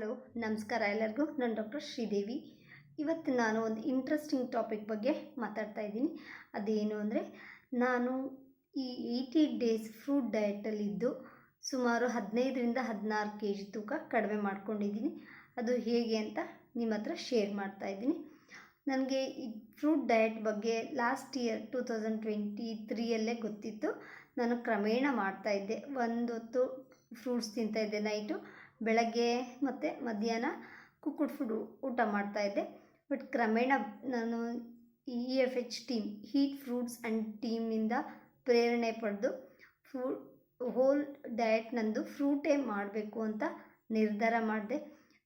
Hello, ನಮಸ್ಕಾರ ಎಲ್ಲರಿಗೂ. ನಾನು ಡಾಕ್ಟರ್ ಶ್ರೀದೇವಿ. ಇವತ್ತು ನಾನು ಒಂದು ಇಂಟ್ರೆಸ್ಟಿಂಗ್ ಟಾಪಿಕ್ ಬಗ್ಗೆ ಮಾತಾಡ್ತಾ ಇದ್ದೀನಿ. ಅದೇನು ಅಂದರೆ, ನಾನು ಈ ಏಯ್ಟಿ ಡೇಸ್ ಫ್ರೂಟ್ ಡಯಟಲ್ಲಿದ್ದು ಸುಮಾರು ಹದಿನೈದರಿಂದ ಹದಿನಾರು ಕೆ ಜಿ ತೂಕ ಕಡಿಮೆ ಮಾಡ್ಕೊಂಡಿದ್ದೀನಿ. ಅದು ಹೇಗೆ ಅಂತ ನಿಮ್ಮ ಹತ್ರ ಶೇರ್ ಮಾಡ್ತಾ ಇದ್ದೀನಿ. ನನಗೆ ಈ ಫ್ರೂಟ್ ಡಯಟ್ ಬಗ್ಗೆ last year two thousand twenty ತ್ರೀಯಲ್ಲೇ ಗೊತ್ತಿತ್ತು. ನಾನು ಕ್ರಮೇಣ ಮಾಡ್ತಾಯಿದ್ದೆ ಒಂದೊತ್ತು ಫ್ರೂಟ್ಸ್ ತಿಂತಾಯಿದ್ದೆ ನೈಟು ಬೆಳಗ್ಗೆ ಮತ್ತು ಮಧ್ಯಾಹ್ನ ಕುಕ್ಕುಡ್ ಫುಡ್ ಊಟ ಮಾಡ್ತಾಯಿದ್ದೆ ಬಟ್ ಕ್ರಮೇಣ ನಾನು E F H team heat fruits and ಟೀಮ್ನಿಂದ ಪ್ರೇರಣೆ ಪಡೆದು ಫ್ರೂ ಹೋಲ್ ಡಯಟ್ ನಂದು ಫ್ರೂಟೇ ಮಾಡಬೇಕು ಅಂತ ನಿರ್ಧಾರ ಮಾಡಿದೆ.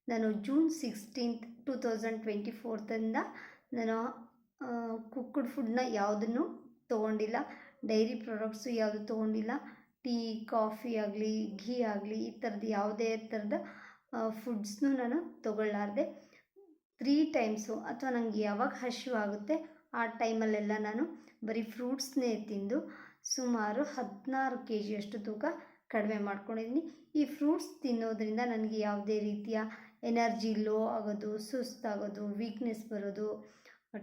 ನಾನು June sixteenth two thousand twenty ಫೋರ್ತಿಂದ ನಾನು ಕುಕ್ಕುಡ್ ಫುಡ್ನ ಯಾವುದನ್ನು ತೊಗೊಂಡಿಲ್ಲ. ಡೈರಿ ಪ್ರಾಡಕ್ಟ್ಸು ಯಾವುದು ತೊಗೊಂಡಿಲ್ಲ. ಟೀ, ಕಾಫಿ ಆಗಲಿ, ಘೀ ಆಗಲಿ, ಈ ಥರದ್ದು ಯಾವುದೇ ಥರದ ಫುಡ್ಸ್ನೂ ನಾನು ತೊಗೊಳ್ಳಾರ್ದೆ. ತ್ರೀ ಟೈಮ್ಸು ಅಥವಾ ನನಗೆ ಯಾವಾಗ ಹಸಿವಾಗುತ್ತೆ ಆ ಟೈಮಲ್ಲೆಲ್ಲ ನಾನು ಬರೀ ಫ್ರೂಟ್ಸ್ನೇ ತಿಂದು ಸುಮಾರು ಹದಿನಾರು ಕೆ ಜಿಯಷ್ಟು ತೂಕ ಕಡಿಮೆ ಮಾಡ್ಕೊಂಡಿದ್ದೀನಿ ಈ ಫ್ರೂಟ್ಸ್ ತಿನ್ನೋದ್ರಿಂದ ನನಗೆ ಯಾವುದೇ ರೀತಿಯ ಎನರ್ಜಿ ಲೋ ಆಗೋದು ಸುಸ್ತಾಗೋದು ವೀಕ್ನೆಸ್ ಬರೋದು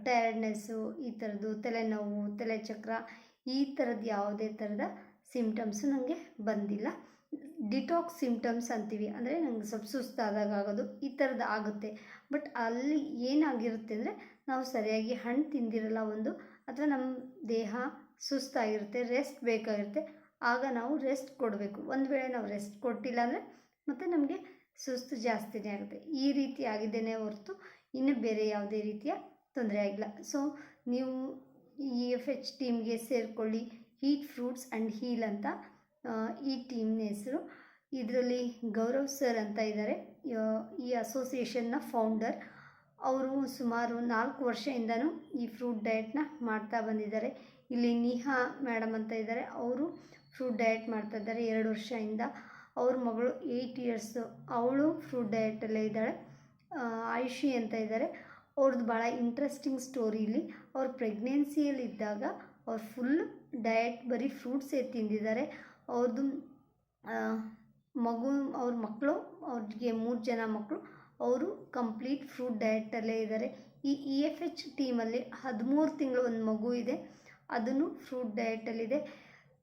ಟಯರ್ಡ್ನೆಸ್ಸು ಈ ಥರದ್ದು ತಲೆನೋವು, ತಲೆ ಚಕ್ರ, ಈ ಥರದ್ದು ಯಾವುದೇ ಥರದ ಸಿಮ್ಟಮ್ಸು ನನಗೆ ಬಂದಿಲ್ಲ. ಡಿಟಾಕ್ಸ್ ಸಿಮ್ಟಮ್ಸ್ ಅಂತೀವಿ, ಅಂದರೆ ನಂಗೆ ಸ್ವಲ್ಪ ಸುಸ್ತಾದಾಗ ಆಗೋದು ಈ ಥರದ್ದು ಆಗುತ್ತೆ. ಬಟ್ ಅಲ್ಲಿ ಏನಾಗಿರುತ್ತೆ ಅಂದರೆ, ನಾವು ಸರಿಯಾಗಿ ಹಣ್ಣು ತಿಂದಿರಲ್ಲ ಒಂದು, ಅಥವಾ ನಮ್ಮ ದೇಹ ಸುಸ್ತಾಗಿರುತ್ತೆ ರೆಸ್ಟ್ ಬೇಕಾಗಿರುತ್ತೆ, ಆಗ ನಾವು ರೆಸ್ಟ್ ಕೊಡಬೇಕು. ಒಂದು ವೇಳೆ ನಾವು ರೆಸ್ಟ್ ಕೊಟ್ಟಿಲ್ಲ ಅಂದರೆ, ಮತ್ತು ನಮಗೆ ಸುಸ್ತು ಜಾಸ್ತಿನೇ ಆಗುತ್ತೆ. ಈ ರೀತಿ ಆಗಿದ್ದೇನೆ ಹೊರತು, ಇನ್ನು ಬೇರೆ ಯಾವುದೇ ರೀತಿಯ ತೊಂದರೆ ಆಗಿಲ್ಲ. ಸೊ ನೀವು ಇ ಎಫ್ ಎಚ್ ಟೀಮ್ಗೆ ಸೇರಿಕೊಳ್ಳಿ ಹೀಟ್ ಫ್ರೂಟ್ಸ್ ಆ್ಯಂಡ್ ಹೀಲ್ ಅಂತ ಈ ಟೀಮ್ನ ಹೆಸರು. ಇದರಲ್ಲಿ ಗೌರವ್ ಸರ್ ಅಂತ ಇದ್ದಾರೆ ಈ ಅಸೋಸಿಯೇಷನ್ನ ಫೌಂಡರ್. ಅವರು ಸುಮಾರು ನಾಲ್ಕು ವರ್ಷದಿಂದನೂ ಈ ಫ್ರೂಟ್ ಡಯಟ್ನ ಮಾಡ್ತಾ ಬಂದಿದ್ದಾರೆ. ಇಲ್ಲಿ ನಿಹಾ ಮೇಡಮ್ ಅಂತ ಇದ್ದಾರೆ ಅವರು ಫ್ರೂಟ್ ಡಯಟ್ ಮಾಡ್ತಾ ಇದ್ದಾರೆ ಎರಡು ವರ್ಷದಿಂದ. ಅವ್ರ ಮಗಳು ಏಯ್ಟ್ ಇಯರ್ಸು. ಅವಳು ಫ್ರೂಟ್ ಡಯಟಲ್ಲೇ ಇದ್ದಾಳೆ. ಆಯುಷಿ ಅಂತ ಇದ್ದಾರೆ ಅವ್ರದ್ದು ಭಾಳ ಇಂಟ್ರೆಸ್ಟಿಂಗ್ ಸ್ಟೋರಿ ಇಲ್ಲಿ. ಅವ್ರ ಪ್ರೆಗ್ನೆನ್ಸಿಯಲ್ಲಿ ಇದ್ದಾಗ ಅವ್ರು ಫುಲ್ ಡಯಟ್ ಬರೀ ಫ್ರೂಟ್ಸೇ ತಿಂದಿದ್ದಾರೆ. ಅವ್ರದ್ದು ಮಗು, ಅವ್ರ ಮಕ್ಕಳು ಅವ್ರಿಗೆ ಮೂರು ಜನ ಮಕ್ಕಳು ಅವರು ಕಂಪ್ಲೀಟ್ ಫ್ರೂಟ್ ಡಯಟಲ್ಲೇ ಇದ್ದಾರೆ. ಈ ಇ ಎಫ್ ಎಚ್ ಟೀಮಲ್ಲಿ ಹದಿಮೂರು ತಿಂಗಳು ಒಂದು ಮಗು ಇದೆ. ಅದನ್ನು ಫ್ರೂಟ್ ಡಯಟಲ್ಲಿದೆ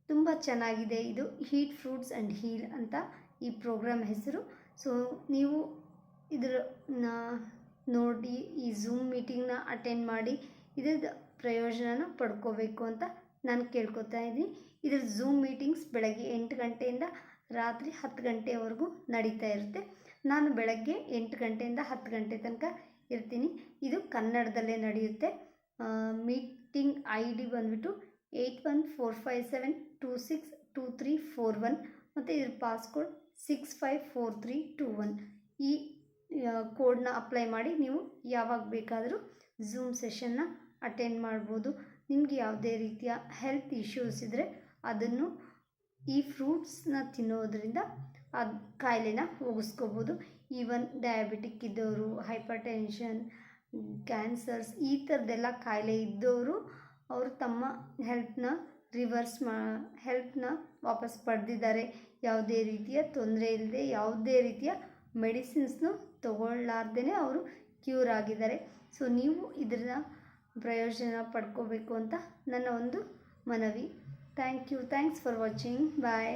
ತುಂಬ ಚೆನ್ನಾಗಿದೆ ಇದು ಹೀಟ್ ಫ್ರೂಟ್ಸ್ ಆ್ಯಂಡ್ ಹೀಲ್ ಅಂತ ಈ ಪ್ರೋಗ್ರಾಮ್ ಹೆಸರು. ಸೊ ನೀವು ಇದರ ನೋಡಿ, ಈ ಝೂಮ್ ಮೀಟಿಂಗ್ನ ಅಟೆಂಡ್ ಮಾಡಿ, ಇದ್ರದ್ದು ಪ್ರಯೋಜನನ ಪಡ್ಕೋಬೇಕು ಅಂತ ನಾನು ಕೇಳ್ಕೊತಾ ಇದ್ದೀನಿ. ಇದರ ಝೂಮ್ ಮೀಟಿಂಗ್ಸ್ ಬೆಳಗ್ಗೆ ಎಂಟು ಗಂಟೆಯಿಂದ ರಾತ್ರಿ ಹತ್ತು ಗಂಟೆವರೆಗೂ ನಡೀತಾ ಇರುತ್ತೆ. ನಾನು ಬೆಳಗ್ಗೆ ಎಂಟು ಗಂಟೆಯಿಂದ ಹತ್ತು ಗಂಟೆ ತನಕ ಇರ್ತೀನಿ. ಇದು ಕನ್ನಡದಲ್ಲೇ ನಡೆಯುತ್ತೆ. ಮೀಟಿಂಗ್ ಐ ಡಿ ಬಂದುಬಿಟ್ಟು eight one four five seven two six two three four one ಮತ್ತು ಇದ್ರ passcode six five four three two one ಈ ಕೋಡ್ನ ಅಪ್ಲೈ ಮಾಡಿ ನೀವು ಯಾವಾಗ ಬೇಕಾದರೂ ಝೂಮ್ ಸೆಷನ್ನ ಅಟೆಂಡ್ ಮಾಡ್ಬೋದು. ನಿಮಗೆ ಯಾವುದೇ ರೀತಿಯ ಹೆಲ್ತ್ ಇಶ್ಯೂಸ್ ಇದ್ದರೆ ಅದನ್ನು ಈ ಫ್ರೂಟ್ಸ್ನ ತಿನ್ನೋದ್ರಿಂದ ಅದು ಕಾಯಿಲೆನ ಹೋಗಿಸ್ಕೋಬೋದು. ಈವನ್ ಡಯಾಬಿಟಿಕ್ ಇದ್ದವರು ಹೈಪರ್ ಟೆನ್ಷನ್ ಕ್ಯಾನ್ಸರ್ಸ್ ಈ ಥರದ್ದೆಲ್ಲ ಕಾಯಿಲೆ ಇದ್ದವರು ಅವರು ತಮ್ಮ ಹೆಲ್ತ್ನ ರಿವರ್ಸ್ ಮಾ ಹೆಲ್ತ್ನ ವಾಪಸ್ ಪಡೆದಿದ್ದಾರೆ. ಯಾವುದೇ ರೀತಿಯ ತೊಂದರೆ ಇಲ್ಲದೆ ಯಾವುದೇ ರೀತಿಯ ಮೆಡಿಸಿನ್ಸ್ನು ತಗೊಳ್ಳಾರ್ದೇ ಅವರು ಕ್ಯೂರ್ ಆಗಿದ್ದಾರೆ. ಸೊ ನೀವು ಇದರ ಪ್ರಯೋಜನ ಪಡ್ಕೋಬೇಕು ಅಂತ ನನ್ನ ಒಂದು ಮನವಿ. Thank you thanks for watching bye